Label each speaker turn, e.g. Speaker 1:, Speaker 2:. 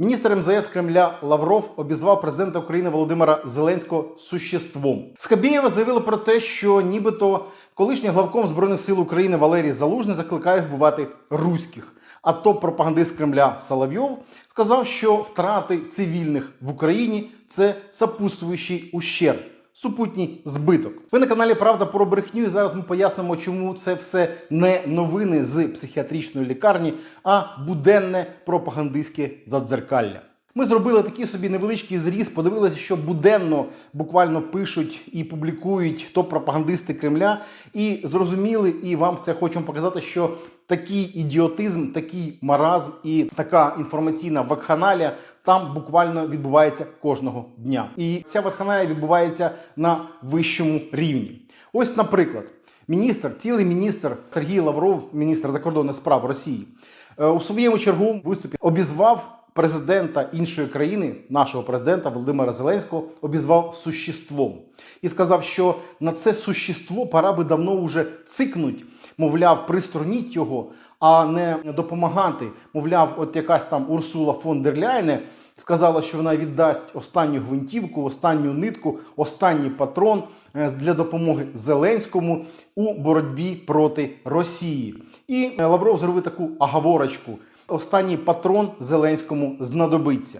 Speaker 1: Міністр МЗС Кремля Лавров обізвав президента України Володимира Зеленського существом. Скабєєва заявила про те, що нібито колишній главком збройних сил України Валерій Залужний закликає вбивати руських. А топ-пропагандист Кремля Соловйов сказав, що втрати цивільних в Україні це сопутствуючий ущерб. Супутній збиток. Ви на каналі Правда про брехню. І зараз ми пояснимо, чому це все не новини з психіатричної лікарні, а буденне пропагандистське задзеркалля. Ми зробили такий собі невеличкий зріз, подивилися, що буденно буквально пишуть і публікують топ-пропагандисти Кремля, і зрозуміли, і вам це хочемо показати, що такий ідіотизм, такий маразм і така інформаційна вакханалія там буквально відбувається кожного дня. І ця вакханалія відбувається на вищому рівні. Ось, наприклад, міністр, цілий міністр Сергій Лавров, міністр закордонних справ Росії, е, у своєму чергу виступі обізвав президента іншої країни, нашого президента Володимира Зеленського, обізвав существом і сказав, що на це существо пора би давно вже цикнуть. Мовляв, присторніть його, а не допомагати. Мовляв, от якась там Урсула фон дер Ляйне сказала, що вона віддасть останню гвинтівку, останню нитку, останній патрон е, для допомоги Зеленському у боротьбі проти Росії. І е, Лавров зробив таку аговорочку. Останній патрон Зеленському знадобиться.